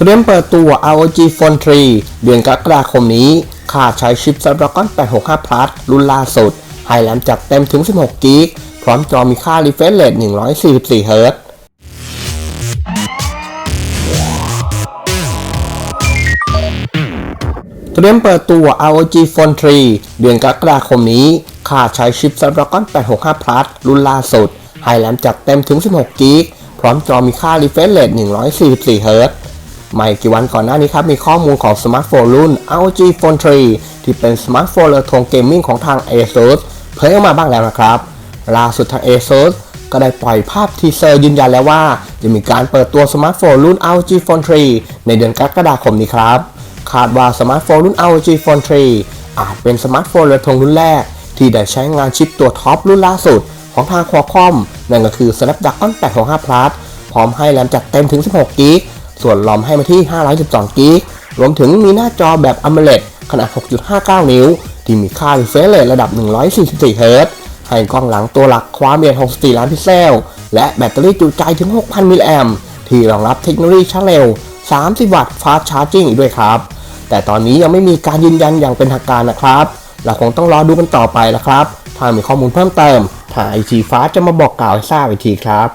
เตรียมเปิดตัว ROG Phone 3 เดือนกรกฎาคมนี้ ค่าใช้ชิป Snapdragon 865 Plus รุ่นล่าสุด ให้แรมจัดเต็มถึง 16 g b พร้อมจอมีค่า refresh rate 144 Hz เตรียมเปิดตัว ROG Phone 3 เดือนกรกฎาคมนี้ ค่าใช้ชิป Snapdragon 865 Plus รุ่นล่าสุด ให้แรมจัดเต็มถึง 16 g b พร้อมจอมีค่า refresh rate 144 Hz ไม่กี่วันก่อนหน้านี้ครับ มีข้อมูลของสมาร์ทโฟนรุ่น ROG Phone 3 ที่เป็นสมาร์ทโฟนเรือธงเกมมิ่งของทาง ASUS เผยออกมาบ้างแล้วนะครับ ล่าสุดทาง ASUS ก็ได้ปล่อยภาพทีเซอร์ยืนยันแล้วว่า จะมีการเปิดตัวสมาร์ทโฟนรุ่น ROG Phone 3 ในเดือนกรกฎาคมนี้ครับ คาดว่าสมาร์ทโฟนรุ่น ROG Phone 3 อาจเป็นสมาร์ทโฟนเรือธงรุ่นแรก ที่ได้ใช้งานชิปตัวท็อปรุ่นล่าสุด ของทาง Qualcomm นั่นก็คือ Snapdragon 865 Plus พร้อมให้แรมจัดเต็มถึง 16 g b ส่วนลอมให้มาที่ 512 g b รวมถึงมีหน้าจอแบบ AMOLED ขนาด 6.59 นิ้ว ที่มีค่า refresh rate ระดับ 144 Hz ให้กล้องหลังตัวหลักความละเอียด 64 ล้านพิกเซล และแบตเตอรี่จุใจถึง 6,000 มิลลิแอมป์ที่รองรับเทคโนโลยีชาร์จเร็ว 30 วัตต์ Fast Charging อีกด้วยครับ แต่ตอนนี้ยังไม่มีการยืนยันอย่างเป็นทางการนะครับ เราคงต้องรอดูกันต่อไปละครับ ถ้ามีข้อมูลเพิ่มเติมทางไอทีฟ้าจะมาบอกกล่าวให้ทราบอีกทีครับ